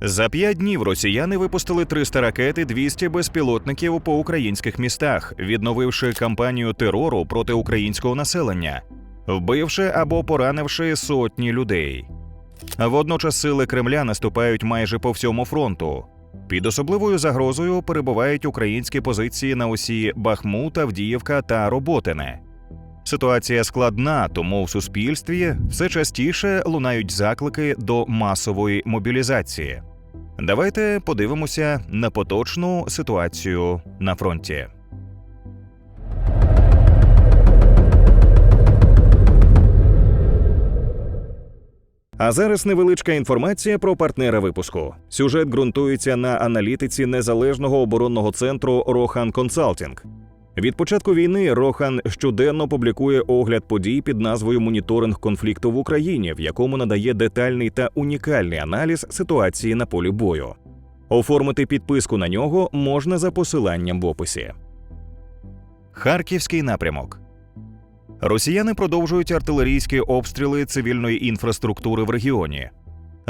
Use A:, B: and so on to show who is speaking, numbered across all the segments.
A: За п'ять днів росіяни випустили 300 ракет і 200 безпілотників по українських містах, відновивши кампанію терору проти українського населення, вбивши або поранивши сотні людей. Водночас сили Кремля наступають майже по всьому фронту. Під особливою загрозою перебувають українські позиції на осі Бахмут, Авдіївка та Роботине. Ситуація складна, тому в суспільстві все частіше лунають заклики до масової мобілізації. Давайте подивимося на поточну ситуацію на фронті. А зараз невеличка інформація про партнера випуску. Сюжет ґрунтується на аналітиці незалежного оборонного центру Рохан Консалтінг. Від початку війни Рохан щоденно публікує огляд подій під назвою Моніторинг конфлікту в Україні, в якому надає детальний та унікальний аналіз ситуації на полі бою. Оформити підписку на нього можна за посиланням в описі. Харківський напрямок. Росіяни продовжують артилерійські обстріли цивільної інфраструктури в регіоні.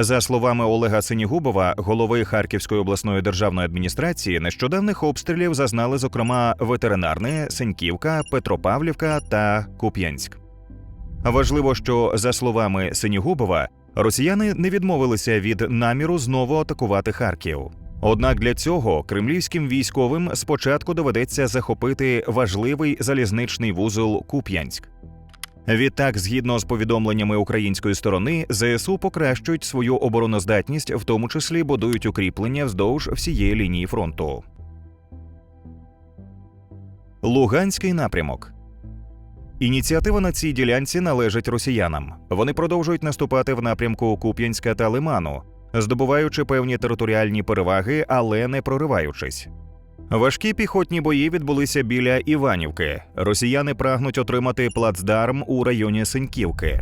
A: За словами Олега Синігубова, голови Харківської обласної державної адміністрації, нещодавних обстрілів зазнали, зокрема, ветеринарне, Сеньківка, Петропавлівка та Куп'янськ. Важливо, що за словами Синігубова, росіяни не відмовилися від наміру знову атакувати Харків. Однак для цього кремлівським військовим спочатку доведеться захопити важливий залізничний вузол Куп'янськ. Відтак, згідно з повідомленнями української сторони, ЗСУ покращують свою обороноздатність, в тому числі будують укріплення вздовж всієї лінії фронту. Луганський напрямок. Ініціатива на цій ділянці належить росіянам. Вони продовжують наступати в напрямку Куп'янська та Лиману, здобуваючи певні територіальні переваги, але не прориваючись. Важкі піхотні бої відбулися біля Іванівки. Росіяни прагнуть отримати плацдарм у районі Синьківки.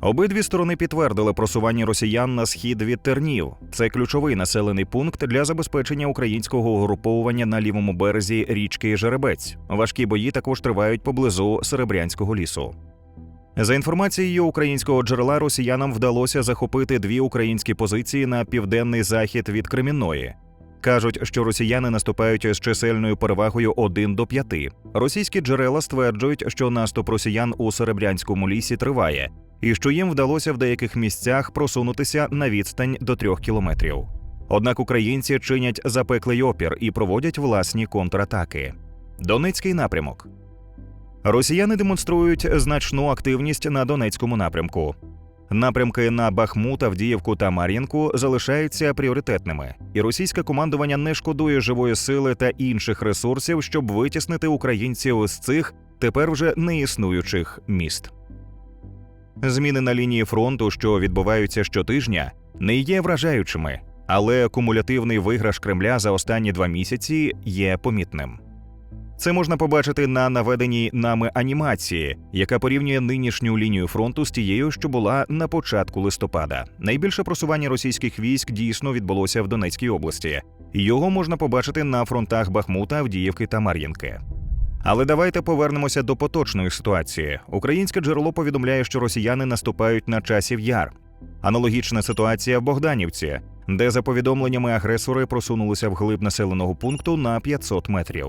A: Обидві сторони підтвердили просування росіян на схід від Тернів. Це ключовий населений пункт для забезпечення українського угруповування на лівому березі річки Жеребець. Важкі бої також тривають поблизу Серебрянського лісу. За інформацією українського джерела, росіянам вдалося захопити дві українські позиції на південний захід від Кремінної. Кажуть, що росіяни наступають з чисельною перевагою 1 до 5. Російські джерела стверджують, що наступ росіян у Серебрянському лісі триває, і що їм вдалося в деяких місцях просунутися на відстань до трьох кілометрів. Однак українці чинять запеклий опір і проводять власні контратаки. Донецький напрямок. Росіяни демонструють значну активність на Донецькому напрямку. Напрямки на Бахмут, Авдіївку та Мар'їнку залишаються пріоритетними, і російське командування не шкодує живої сили та інших ресурсів, щоб витіснити українців з цих тепер вже неіснуючих міст. Зміни на лінії фронту, що відбуваються щотижня, не є вражаючими, але кумулятивний виграш Кремля за останні два місяці є помітним. Це можна побачити на наведеній нами анімації, яка порівнює нинішню лінію фронту з тією, що була на початку листопада. Найбільше просування російських військ дійсно відбулося в Донецькій області. Його можна побачити на фронтах Бахмута, Авдіївки та Мар'їнки. Але давайте повернемося до поточної ситуації. Українське джерело повідомляє, що росіяни наступають на часів яр. Аналогічна ситуація в Богданівці, де за повідомленнями агресори просунулися вглиб населеного пункту на 500 метрів.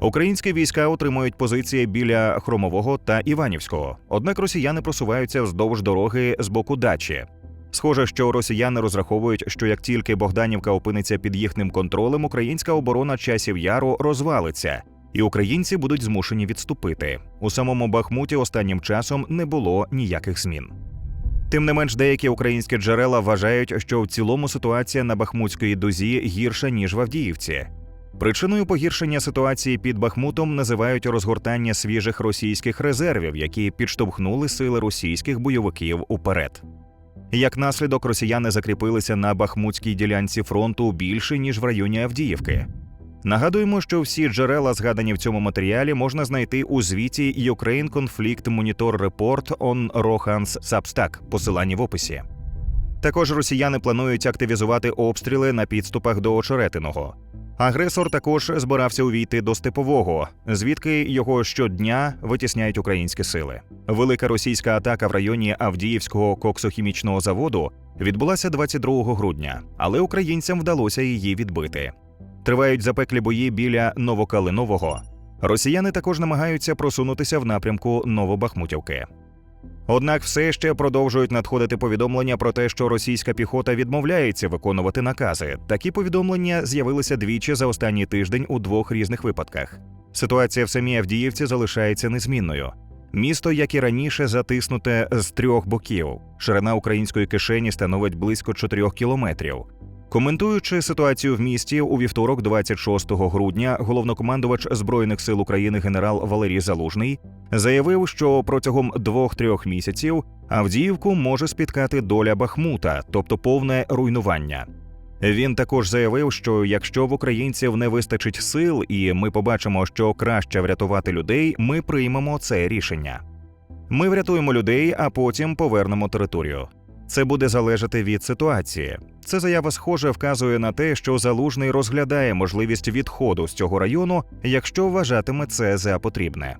A: Українські війська отримують позиції біля Хромового та Іванівського. Однак росіяни просуваються вздовж дороги з боку дачі. Схоже, що росіяни розраховують, що як тільки Богданівка опиниться під їхнім контролем, українська оборона часів яру розвалиться, і українці будуть змушені відступити. У самому Бахмуті останнім часом не було ніяких змін. Тим не менш, деякі українські джерела вважають, що в цілому ситуація на Бахмутській дузі гірша ніж в Авдіївці. Причиною погіршення ситуації під Бахмутом називають розгортання свіжих російських резервів, які підштовхнули сили російських бойовиків уперед. Як наслідок, росіяни закріпилися на бахмутській ділянці фронту більше ніж в районі Авдіївки. Нагадуємо, що всі джерела, згадані в цьому матеріалі, можна знайти у звіті Ukraine Conflict Monitor Report on Rohan's Substack, посиланні в описі. Також росіяни планують активізувати обстріли на підступах до Очеретиного. Агресор також збирався увійти до степового, звідки його щодня витісняють українські сили. Велика російська атака в районі Авдіївського коксохімічного заводу відбулася 22 грудня, але українцям вдалося її відбити. Тривають запеклі бої біля Новокалинового. Росіяни також намагаються просунутися в напрямку Новобахмутівки. Однак все ще продовжують надходити повідомлення про те, що російська піхота відмовляється виконувати накази. Такі повідомлення з'явилися двічі за останній тиждень у двох різних випадках. Ситуація в самій Авдіївці залишається незмінною. Місто, як і раніше, затиснуте з трьох боків. Ширина української кишені становить близько 4 кілометрів. Коментуючи ситуацію в місті у вівторок, 26 грудня, головнокомандувач збройних сил України генерал Валерій Залужний заявив, що протягом двох-трьох місяців Авдіївку може спіткати доля Бахмута, тобто повне руйнування. Він також заявив, що якщо в українців не вистачить сил, і ми побачимо, що краще врятувати людей, ми приймемо це рішення. Ми врятуємо людей, а потім повернемо територію. Це буде залежати від ситуації. Це заява схоже вказує на те, що залужний розглядає можливість відходу з цього району, якщо вважатиме це за потрібне.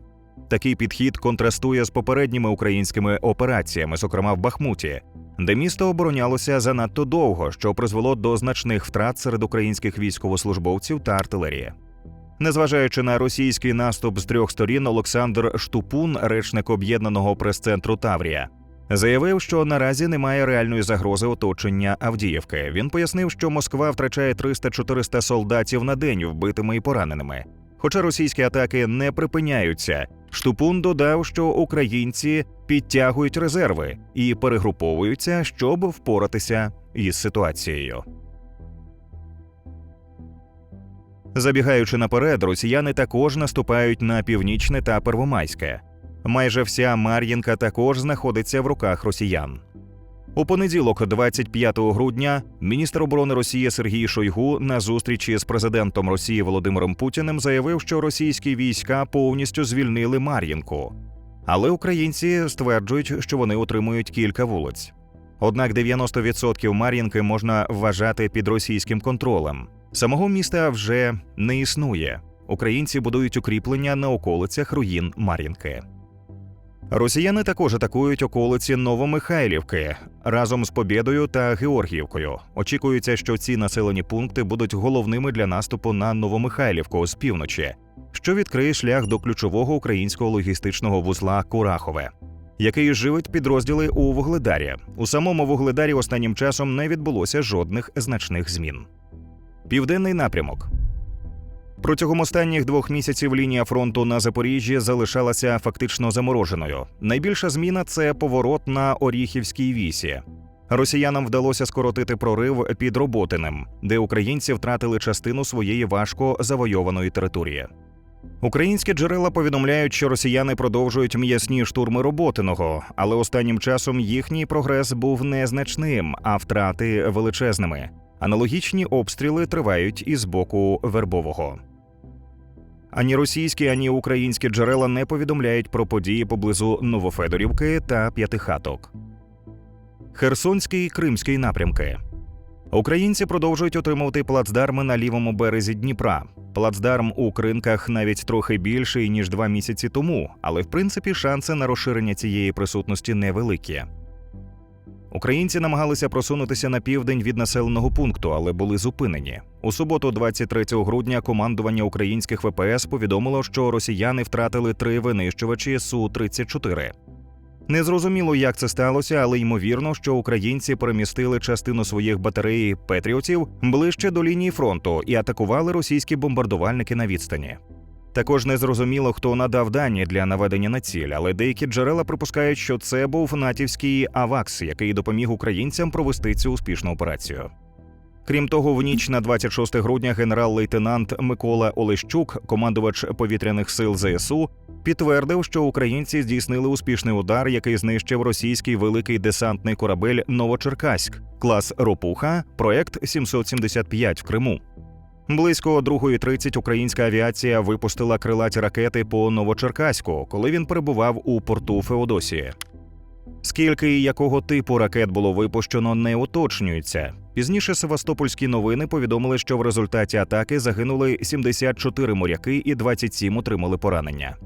A: Такий підхід контрастує з попередніми українськими операціями, зокрема в Бахмуті, де місто оборонялося занадто довго, що призвело до значних втрат серед українських військовослужбовців та артилерії. Незважаючи на російський наступ з трьох сторін, Олександр Штупун, речник об'єднаного прес-центру Таврія, заявив, що наразі немає реальної загрози оточення Авдіївки. Він пояснив, що Москва втрачає 300-400 солдатів на день вбитими і пораненими. Хоча російські атаки не припиняються, Штупун додав, що українці підтягують резерви і перегруповуються, щоб впоратися із ситуацією. Забігаючи наперед, росіяни також наступають на північне та первомайське. Майже вся Мар'їнка також знаходиться в руках росіян. У понеділок, 25 грудня, міністр оборони Росії Сергій Шойгу на зустрічі з президентом Росії Володимиром Путіним заявив, що російські війська повністю звільнили Мар'їнку. Але українці стверджують, що вони утримують кілька вулиць. Однак 90% Мар'їнки можна вважати під російським контролем. Самого міста вже не існує. Українці будують укріплення на околицях руїн Мар'їнки. Росіяни також атакують околиці Новомихайлівки разом з Побєдою та Георгіївкою. Очікується, що ці населені пункти будуть головними для наступу на Новомихайлівку з півночі, що відкриє шлях до ключового українського логістичного вузла Курахове, який живить підрозділи у Вугледарі. У самому Вугледарі останнім часом не відбулося жодних значних змін. Південний напрямок. Протягом останніх двох місяців лінія фронту на Запоріжжі залишалася фактично замороженою. Найбільша зміна це поворот на Оріхівській вісі. Росіянам вдалося скоротити прорив під Роботиним, де українці втратили частину своєї важко завойованої території. Українські джерела повідомляють, що росіяни продовжують м'ясні штурми Роботиного, але останнім часом їхній прогрес був незначним, а втрати величезними. Аналогічні обстріли тривають і з боку Вербового. Ані російські, ані українські джерела не повідомляють про події поблизу Новофедорівки та П'ятихаток. Херсонський Кримський напрямки. Українці продовжують отримувати плацдарми на лівому березі Дніпра. Плацдарм у кринках навіть трохи більший ніж два місяці тому, але в принципі шанси на розширення цієї присутності невеликі. Українці намагалися просунутися на південь від населеного пункту, але були зупинені. У суботу, 23 грудня, командування українських ВПС повідомило, що росіяни втратили три винищувачі су 34 Незрозуміло, як це сталося, але ймовірно, що українці перемістили частину своїх батареї Петріотів ближче до лінії фронту і атакували російські бомбардувальники на відстані. Також не зрозуміло, хто надав дані для наведення на ціль, але деякі джерела припускають, що це був натівський Авакс, який допоміг українцям провести цю успішну операцію. Крім того, в ніч на 26 грудня генерал-лейтенант Микола Олещук, командувач повітряних сил ЗСУ, підтвердив, що українці здійснили успішний удар, який знищив російський великий десантний корабель Новочеркаськ, клас Ропуха, проект 775 в Криму. Близько 2.30 українська авіація випустила крилаті ракети по Новочеркаську, коли він перебував у порту Феодосії. Скільки і якого типу ракет було випущено, не уточнюється. Пізніше Севастопольські новини повідомили, що в результаті атаки загинули 74 моряки і 27 отримали поранення.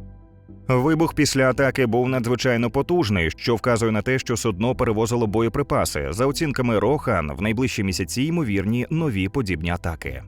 A: Вибух після атаки був надзвичайно потужний, що вказує на те, що судно перевозило боєприпаси. За оцінками Рохан, в найближчі місяці ймовірні нові подібні атаки.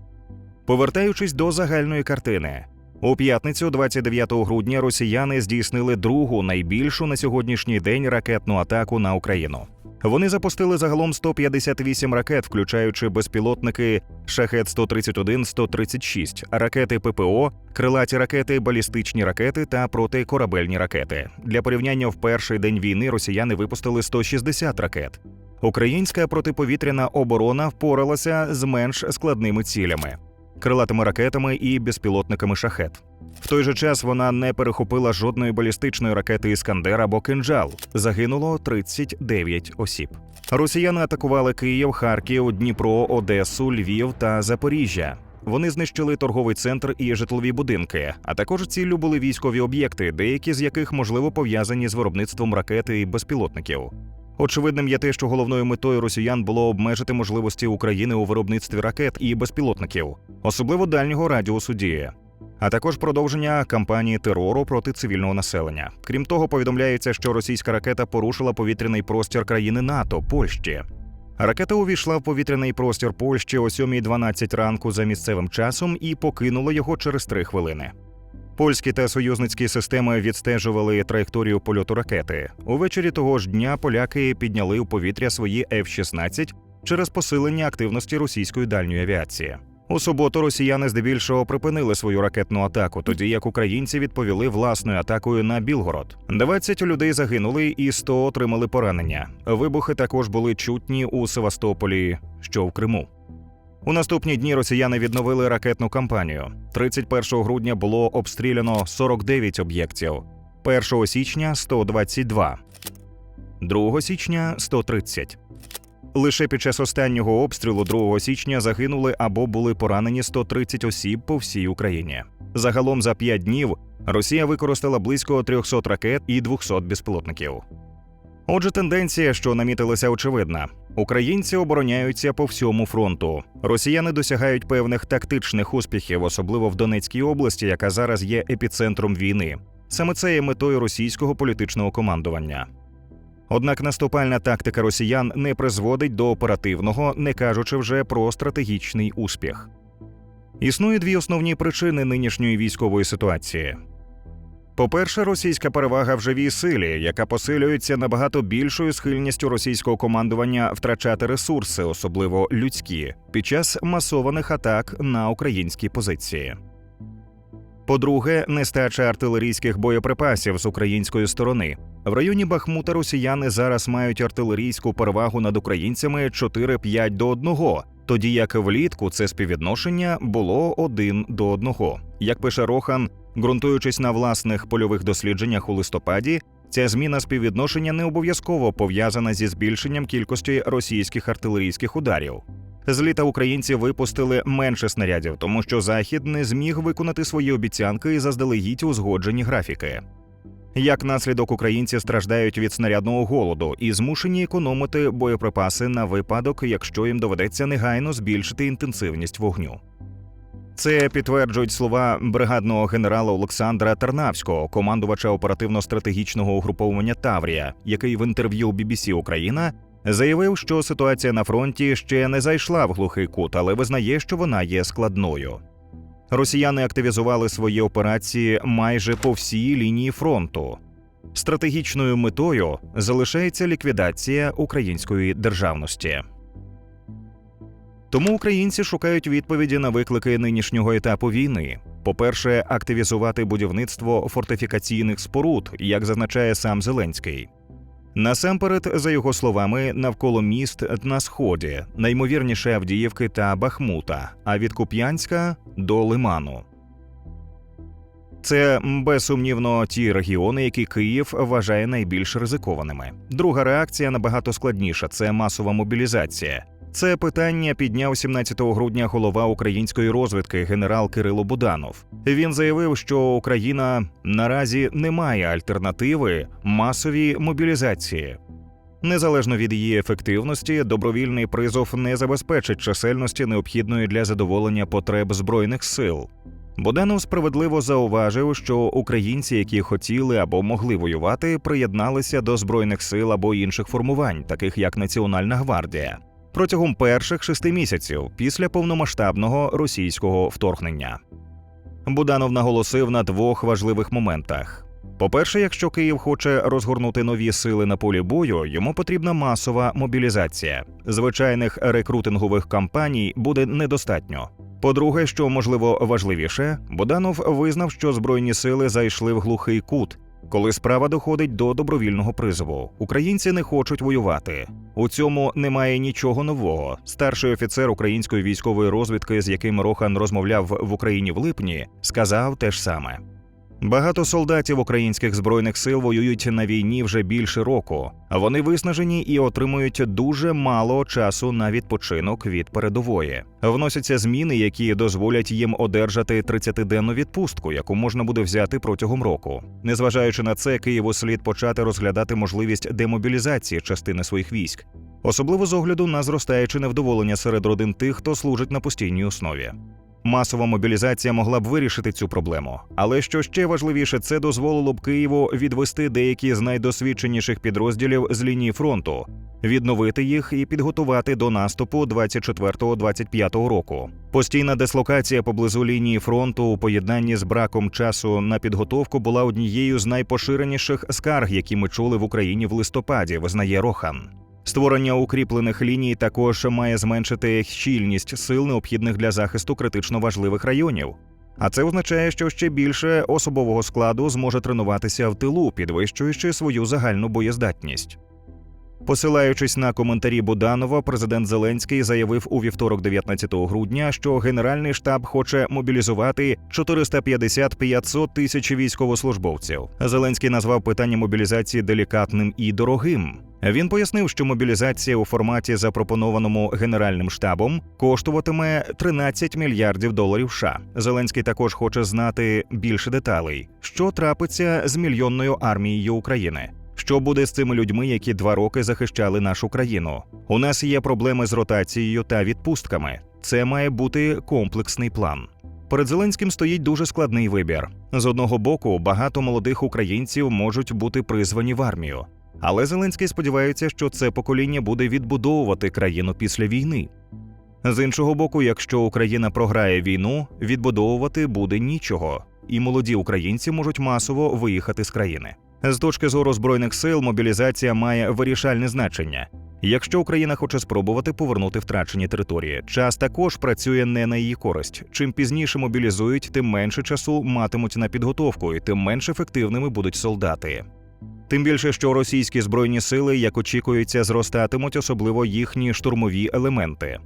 A: Повертаючись до загальної картини, у п'ятницю, 29 грудня, росіяни здійснили другу найбільшу на сьогоднішній день ракетну атаку на Україну. Вони запустили загалом 158 ракет, включаючи безпілотники Шахет 131 136 ракети ППО, крилаті ракети, балістичні ракети та протикорабельні ракети. Для порівняння в перший день війни росіяни випустили 160 ракет. Українська протиповітряна оборона впоралася з менш складними цілями крилатими ракетами і безпілотниками шахет. В той же час вона не перехопила жодної балістичної ракети Іскандер або кинджал. Загинуло 39 осіб. Росіяни атакували Київ, Харків, Дніпро, Одесу, Львів та Запоріжжя. Вони знищили торговий центр і житлові будинки, а також ціллю були військові об'єкти, деякі з яких можливо пов'язані з виробництвом ракети і безпілотників. Очевидним є те, що головною метою росіян було обмежити можливості України у виробництві ракет і безпілотників, особливо дальнього радіусу дії, а також продовження кампанії терору проти цивільного населення. Крім того, повідомляється, що російська ракета порушила повітряний простір країни НАТО Польщі. Ракета увійшла в повітряний простір Польщі о 7.12 ранку за місцевим часом і покинула його через три хвилини. Польські та союзницькі системи відстежували траєкторію польоту ракети. Увечері того ж дня поляки підняли у повітря свої F-16 через посилення активності російської дальньої авіації. У суботу росіяни здебільшого припинили свою ракетну атаку, тоді як українці відповіли власною атакою на Білгород. 20 людей загинули і 100 отримали поранення. Вибухи також були чутні у Севастополі, що в Криму. У наступні дні росіяни відновили ракетну кампанію. 31 грудня було обстріляно 49 об'єктів, 1 січня 122, 2 січня 130. Лише під час останнього обстрілу 2 січня загинули або були поранені 130 осіб по всій Україні. Загалом за 5 днів Росія використала близько 300 ракет і 200 безпілотників. Отже, тенденція, що намітилася, очевидна. Українці обороняються по всьому фронту. Росіяни досягають певних тактичних успіхів, особливо в Донецькій області, яка зараз є епіцентром війни. Саме це є метою російського політичного командування. Однак наступальна тактика росіян не призводить до оперативного, не кажучи вже про стратегічний успіх. Існує дві основні причини нинішньої військової ситуації. По-перше, російська перевага в живій силі, яка посилюється набагато більшою схильністю російського командування втрачати ресурси, особливо людські, під час масованих атак на українські позиції. По-друге, нестача артилерійських боєприпасів з української сторони. В районі Бахмута росіяни зараз мають артилерійську перевагу над українцями 4-5 до 1, тоді як влітку це співвідношення було 1 до 1. Як пише Рохан, ґрунтуючись на власних польових дослідженнях у листопаді, ця зміна співвідношення не обов'язково пов'язана зі збільшенням кількості російських артилерійських ударів. З літа українці випустили менше снарядів, тому що захід не зміг виконати свої обіцянки і заздалегідь узгоджені графіки. Як наслідок українці страждають від снарядного голоду і змушені економити боєприпаси на випадок, якщо їм доведеться негайно збільшити інтенсивність вогню. Це підтверджують слова бригадного генерала Олександра Тарнавського, командувача оперативно-стратегічного угруповування Таврія, який в інтерв'ю BBC Україна заявив, що ситуація на фронті ще не зайшла в глухий кут, але визнає, що вона є складною. Росіяни активізували свої операції майже по всій лінії фронту. Стратегічною метою залишається ліквідація української державності. Тому українці шукають відповіді на виклики нинішнього етапу війни. По-перше, активізувати будівництво фортифікаційних споруд, як зазначає сам Зеленський. Насамперед, за його словами, навколо міст на сході, наймовірніше Авдіївки та Бахмута, а від Куп'янська до Лиману. Це безсумнівно ті регіони, які Київ вважає найбільш ризикованими. Друга реакція набагато складніша це масова мобілізація. Це питання підняв 17 грудня голова української розвідки генерал Кирило Буданов. Він заявив, що Україна наразі не має альтернативи масовій мобілізації. Незалежно від її ефективності, добровільний призов не забезпечить чисельності необхідної для задоволення потреб збройних сил. Боданов справедливо зауважив, що українці, які хотіли або могли воювати, приєдналися до збройних сил або інших формувань, таких як Національна гвардія, протягом перших шести місяців після повномасштабного російського вторгнення. Буданов наголосив на двох важливих моментах. По-перше, якщо Київ хоче розгорнути нові сили на полі бою, йому потрібна масова мобілізація. Звичайних рекрутингових кампаній буде недостатньо. По-друге, що можливо важливіше, Буданов визнав, що збройні сили зайшли в глухий кут. Коли справа доходить до добровільного призову, українці не хочуть воювати. У цьому немає нічого нового. Старший офіцер української військової розвідки, з яким Рохан розмовляв в Україні в липні, сказав те ж саме. Багато солдатів українських збройних сил воюють на війні вже більше року. Вони виснажені і отримують дуже мало часу на відпочинок від передової. Вносяться зміни, які дозволять їм одержати 30-денну відпустку, яку можна буде взяти протягом року. Незважаючи на це, Києву слід почати розглядати можливість демобілізації частини своїх військ, особливо з огляду на зростаюче невдоволення серед родин тих, хто служить на постійній основі. Масова мобілізація могла б вирішити цю проблему, але що ще важливіше, це дозволило б Києву відвести деякі з найдосвідченіших підрозділів з лінії фронту, відновити їх і підготувати до наступу 24-25 року. Постійна дислокація поблизу лінії фронту у поєднанні з браком часу на підготовку була однією з найпоширеніших скарг, які ми чули в Україні в листопаді, визнає Рохан. Створення укріплених ліній також має зменшити щільність сил, необхідних для захисту критично важливих районів. А це означає, що ще більше особового складу зможе тренуватися в тилу, підвищуючи свою загальну боєздатність. Посилаючись на коментарі Буданова, президент Зеленський заявив у вівторок, 19 грудня, що Генеральний штаб хоче мобілізувати 450-500 тисяч військовослужбовців. Зеленський назвав питання мобілізації делікатним і дорогим. Він пояснив, що мобілізація у форматі, запропонованому Генеральним штабом, коштуватиме 13 мільярдів доларів. США. Зеленський також хоче знати більше деталей, що трапиться з мільйонною армією України. Що буде з цими людьми, які два роки захищали нашу країну? У нас є проблеми з ротацією та відпустками. Це має бути комплексний план. Перед Зеленським стоїть дуже складний вибір. З одного боку, багато молодих українців можуть бути призвані в армію. Але Зеленський сподівається, що це покоління буде відбудовувати країну після війни. З іншого боку, якщо Україна програє війну, відбудовувати буде нічого, і молоді українці можуть масово виїхати з країни. З точки зору збройних сил, мобілізація має вирішальне значення. Якщо Україна хоче спробувати повернути втрачені території, час також працює не на її користь. Чим пізніше мобілізують, тим менше часу матимуть на підготовку, і тим менш ефективними будуть солдати. Тим більше, що російські збройні сили, як очікується, зростатимуть, особливо їхні штурмові елементи.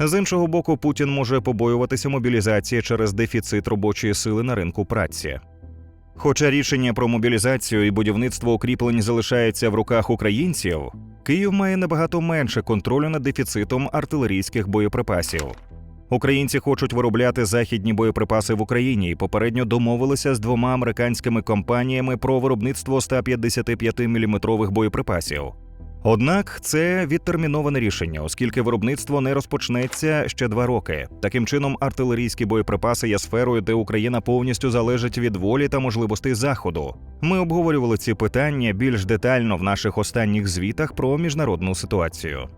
A: З іншого боку, Путін може побоюватися мобілізації через дефіцит робочої сили на ринку праці. Хоча рішення про мобілізацію і будівництво укріплень залишається в руках українців, Київ має набагато менше контролю над дефіцитом артилерійських боєприпасів. Українці хочуть виробляти західні боєприпаси в Україні і попередньо домовилися з двома американськими компаніями про виробництво 155-мм боєприпасів. Однак це відтерміноване рішення, оскільки виробництво не розпочнеться ще два роки. Таким чином, артилерійські боєприпаси є сферою, де Україна повністю залежить від волі та можливостей заходу. Ми обговорювали ці питання більш детально в наших останніх звітах про міжнародну ситуацію.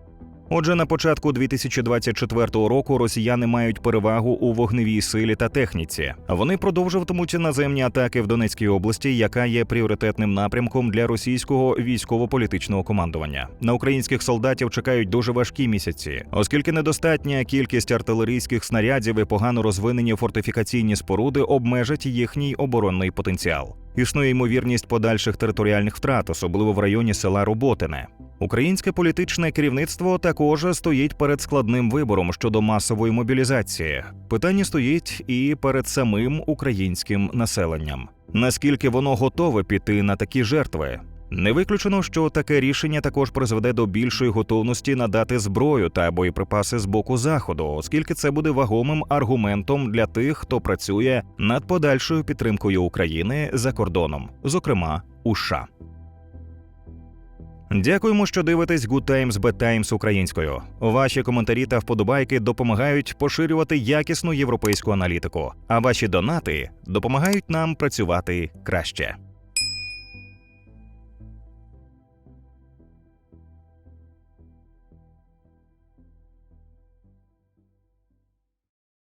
A: Отже, на початку 2024 року росіяни мають перевагу у вогневій силі та техніці. Вони продовжуватимуть наземні атаки в Донецькій області, яка є пріоритетним напрямком для російського військово-політичного командування. На українських солдатів чекають дуже важкі місяці, оскільки недостатня кількість артилерійських снарядів і погано розвинені фортифікаційні споруди обмежать їхній оборонний потенціал. Існує ймовірність подальших територіальних втрат, особливо в районі села Роботине. Українське політичне керівництво також стоїть перед складним вибором щодо масової мобілізації. Питання стоїть і перед самим українським населенням. Наскільки воно готове піти на такі жертви? Не виключено, що таке рішення також призведе до більшої готовності надати зброю та боєприпаси з боку заходу, оскільки це буде вагомим аргументом для тих, хто працює над подальшою підтримкою України за кордоном, зокрема у США. Дякуємо, що дивитесь Good Times Bad Times українською. Ваші коментарі та вподобайки допомагають поширювати якісну європейську аналітику, а ваші донати допомагають нам працювати краще.